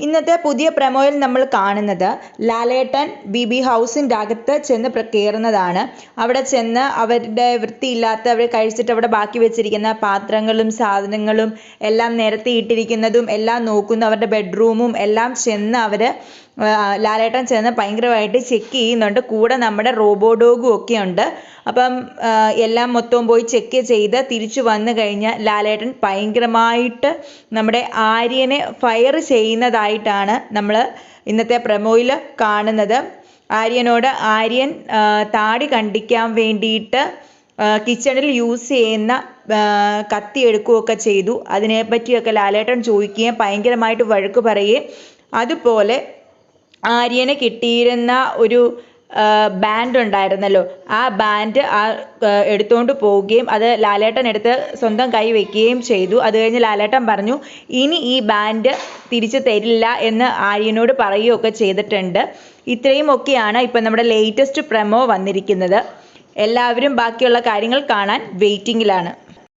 ഇന്നത്തെ പുതിയ പ്രമോയിൽ നമ്മൾ കാണുന്നത് ലാലേട്ടൻ ബി ബി ഹൗസിന്റെ അകത്ത് ചെന്ന് കയറുന്നതാണ് അവിടെ ചെന്ന് അവരുടെ വൃത്തിയില്ലാത്ത അവർ കഴിച്ചിട്ട് അവിടെ ബാക്കി വെച്ചിരിക്കുന്ന പാത്രങ്ങളും സാധനങ്ങളും എല്ലാം നിരത്തി ഇട്ടിരിക്കുന്നതും എല്ലാം നോക്കുന്നു. അവരുടെ ബെഡ്റൂമും എല്ലാം ചെന്ന് അവർ ലാലേട്ടൻ ചെന്ന് ഭയങ്കരമായിട്ട് ചെക്ക് ചെയ്യുന്നുണ്ട്. കൂടെ നമ്മുടെ റോബോ ഡോഗും ഒക്കെ ഉണ്ട്. അപ്പം എല്ലാം മൊത്തവും പോയി ചെക്ക് ചെയ്ത് തിരിച്ചു വന്നു കഴിഞ്ഞാൽ ലാലേട്ടൻ ഭയങ്കരമായിട്ട് നമ്മുടെ ആര്യനെ ഫയർ ചെയ്യുന്നതായിട്ടാണ് നമ്മൾ ഇന്നത്തെ പ്രമോയിൽ കാണുന്നത്. ആര്യനോട് ആര്യൻ താടി കണ്ടിക്കാൻ വേണ്ടിയിട്ട് കിച്ചണിൽ യൂസ് ചെയ്യുന്ന കത്തി എടുക്കുകയൊക്കെ ചെയ്തു. അതിനെപ്പറ്റിയൊക്കെ ലാലേട്ടൻ ചോദിക്കുകയും ഭയങ്കരമായിട്ട് വഴക്ക് പറയുകയും അതുപോലെ ആര്യന് കിട്ടിയിരുന്ന ഒരു ബാൻഡ് ഉണ്ടായിരുന്നല്ലോ. ആ ബാൻഡ് ആ എടുത്തുകൊണ്ട് പോവുകയും അത് ലാലേട്ടൻ എടുത്ത് സ്വന്തം കൈ വെക്കുകയും ചെയ്തു. അത് കഴിഞ്ഞ് ലാലേട്ടൻ പറഞ്ഞു ഇനി ഈ ബാൻഡ് തിരിച്ചു തരില്ല എന്ന് ആര്യനോട് പറയുകയൊക്കെ ചെയ്തിട്ടുണ്ട്. ഇത്രയും ഒക്കെയാണ് ഇപ്പം നമ്മുടെ ലേറ്റസ്റ്റ് പ്രമോ വന്നിരിക്കുന്നത്. എല്ലാവരും ബാക്കിയുള്ള കാര്യങ്ങൾ കാണാൻ വെയിറ്റിംഗിലാണ്